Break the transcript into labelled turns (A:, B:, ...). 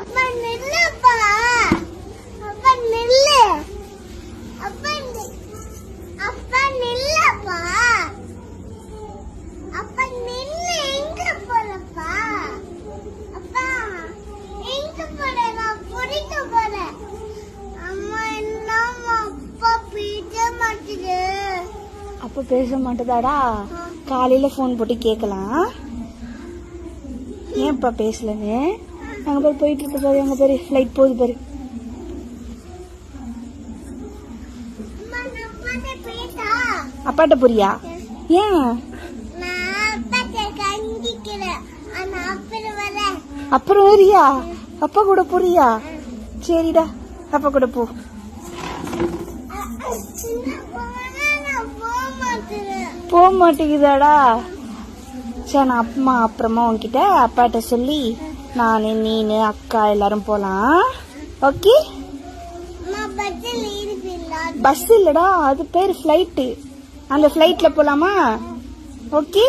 A: அப்பா நில்லுப்பா. அப்பா நில்லு. அப்பா அப்பா நில்லப்பா. அப்பா நில்லு எங்க போறப்பா? அப்பா எங்க போற? நான் குடிக்க போறேன் அம்மா என்னம்மா அப்பா பேச மாட்டேது.
B: அப்ப பேச மாட்டேதாடா? காலையில ஃபோன் போட்டு கேட்கலாம் ஏன்ப்பா பேசலன்னு? அங்கே பாரு போயிட்டு இருக்கு பாரு அங்கே பாரு ஃப்ளைட் போகுது பாரு.
A: அப்பாட்ட
B: புரியா ஏன்?
A: அப்புறம்
B: வரியா? அப்பா கூட புரியா சரிடா அப்பா கூட போ.
A: போக
B: போக மாட்டேங்குதாடா. சரி நான் அம்மா அப்புறமா உன்கிட்ட அப்பாட்ட சொல்லி நான் நீனு அக்கா எல்லாரும் போலாம். ஓகே பஸ் இல்லடா அது பேர் ஃப்ளைட்டு அந்த ஃப்ளைட்ல போலாமா? ஓகே